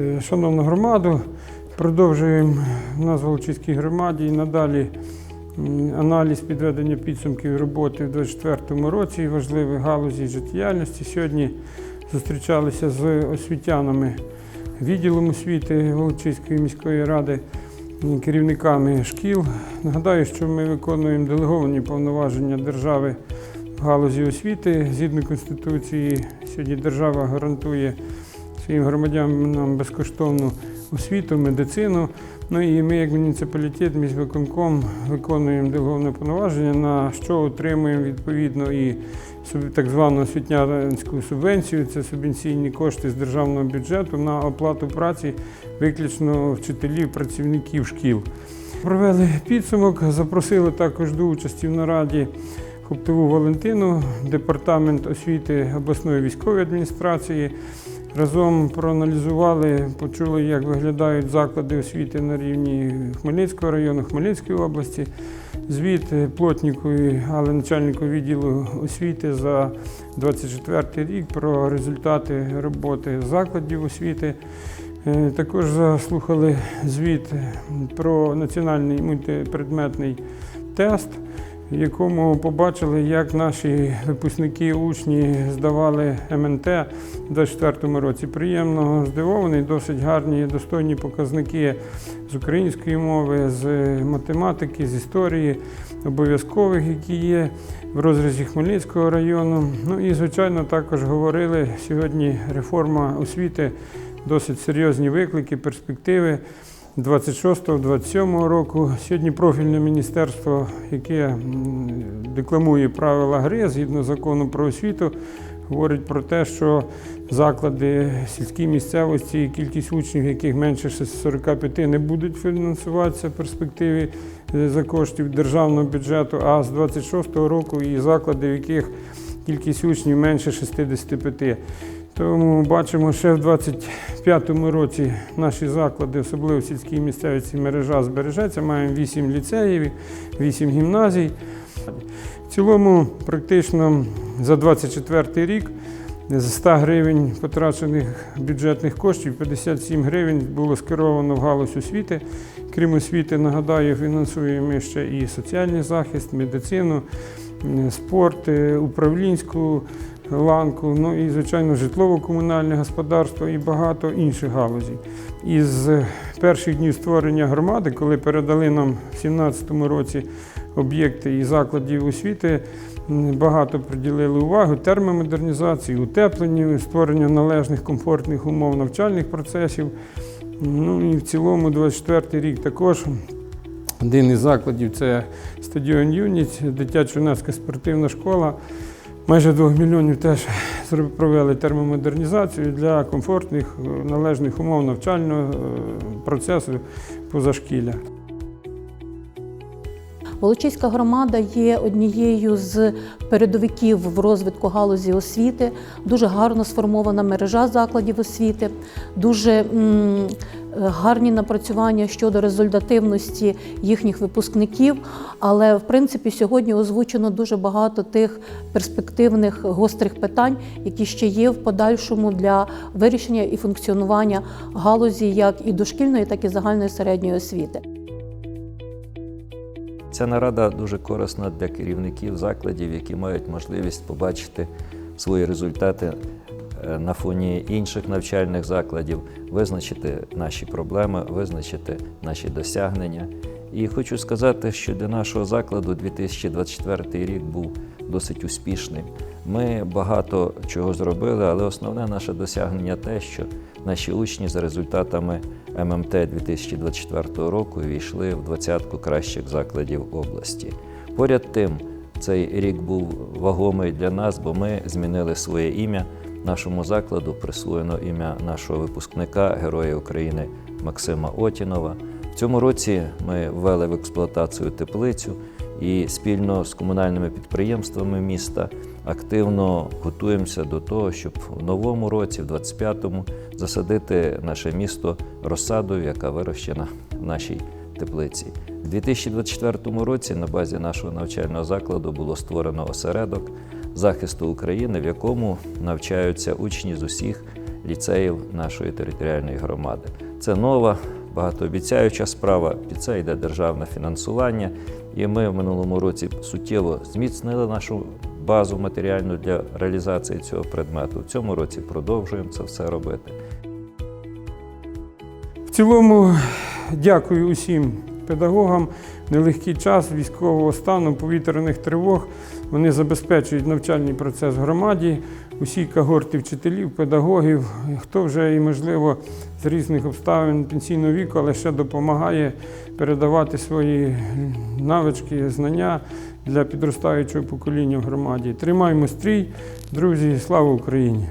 Е, Шановну громаду, продовжуємо в Волочиській громаді і надалі аналіз підведення підсумків роботи в 2024 році і важливих галузі життєдіяльності. Сьогодні зустрічалися з освітянами відділом освіти Волочиської міської ради, керівниками шкіл. Нагадаю, що ми виконуємо делеговані повноваження держави в галузі освіти. Згідно Конституції, сьогодні держава гарантує своїм громадянам безкоштовну освіту, медицину. Ну і ми, як муніципалітет, міськвиконком, виконуємо делеговане повноваження, на що отримуємо відповідно і так звану освітянську субвенцію. Це субвенційні кошти з державного бюджету на оплату праці виключно вчителів, працівників шкіл. Провели підсумок, запросили також до участі в нараді Хоптову Валентину, департамент освіти обласної військової адміністрації. Разом проаналізували, почули, як виглядають заклади освіти на рівні Хмельницького району, Хмельницької області. Звіт Плотнікові, але начальнику відділу освіти за 24 рік про результати роботи закладів освіти. Е, Також заслухали звіт про національний мультипредметний тест, в якому побачили, як наші випускники, учні здавали МНТ у 2024 році. Приємно здивований, досить гарні, достойні показники з української мови, з математики, з історії, обов'язкових, які є в розрізі Хмельницького району. Ну і, звичайно, також говорили сьогодні реформа освіти, досить серйозні виклики, перспективи. 26-27 року. Сьогодні профільне міністерство, яке декламує правила гри згідно закону про освіту, говорить про те, що заклади сільській місцевості, кількість учнів, яких менше 45, не будуть фінансуватися в перспективі е, за коштів державного бюджету, а з 26-го року і заклади, в яких кількість учнів менше 65. Тому бачимо, ще в 25-му році наші заклади, особливо в сільській місцевості, мережа збережеться. Маємо 8 ліцеїв, 8 гімназій. В цілому, практично за 24 рік з 100 гривень потрачених бюджетних коштів 57 гривень було скеровано в галузь освіти. Крім освіти, нагадаю, фінансуємо ще і соціальний захист, медицину, спорт, е, управлінську ланку, ну і, звичайно, житлово-комунальне господарство і багато інших галузей. Із перших днів створення громади, коли передали нам в 2017 році об'єкти і закладів освіти, багато приділили увагу термомодернізації, утепленню, створення належних комфортних умов навчальних процесів. Ну і в цілому 24 рік також один із закладів це стадіон Юність, дитячо-юнацька спортивна школа. Майже 2 мільйонів теж провели термомодернізацію для комфортних, е, належних умов навчального е, процесу позашкілля. Волочиська громада є однією з передовиків в розвитку галузі освіти. Дуже гарно сформована мережа закладів освіти, дуже гарні напрацювання щодо результативності їхніх випускників. Але в принципі сьогодні озвучено дуже багато тих перспективних гострих питань, які ще є в подальшому для вирішення і функціонування галузі як і дошкільної, так і загальної середньої освіти. Ця нарада дуже корисна для керівників закладів, які мають можливість побачити свої результати на фоні інших навчальних закладів, визначити наші проблеми, визначити наші досягнення. І хочу сказати, що для нашого закладу 2024 рік був досить успішним. Ми багато чого зробили, але основне наше досягнення те, що наші учні за результатами ММТ 2024 року війшли в двадцятку кращих закладів області. Поряд тим, цей рік був вагомий для нас, бо ми змінили своє ім'я. Нашому закладу присвоєно ім'я нашого випускника, Героя України Максима Отінова. В цьому році ми ввели в експлуатацію теплицю і спільно з комунальними підприємствами міста активно готуємося до того, щоб в новому році, в 25-му, засадити наше місто розсадою, яка вирощена в нашій теплиці. У 2024 році на базі нашого навчального закладу було створено осередок захисту України, в якому навчаються учні з усіх ліцеїв нашої територіальної громади. Це нова, багатообіцяюча справа. Під це йде державне фінансування. І ми в минулому році суттєво зміцнили нашу базу матеріальну для реалізації цього предмету. В цьому році продовжуємо це все робити. В цілому дякую усім педагогам. Нелегкий час військового стану, повітряних тривог. Вони забезпечують навчальний процес громаді, усі когорти вчителів, педагогів, хто вже і, можливо, з різних обставин пенсійного віку, але ще допомагає передавати свої навички, знання для підростаючого покоління в громаді. Тримаємо стрій, друзі, слава Україні!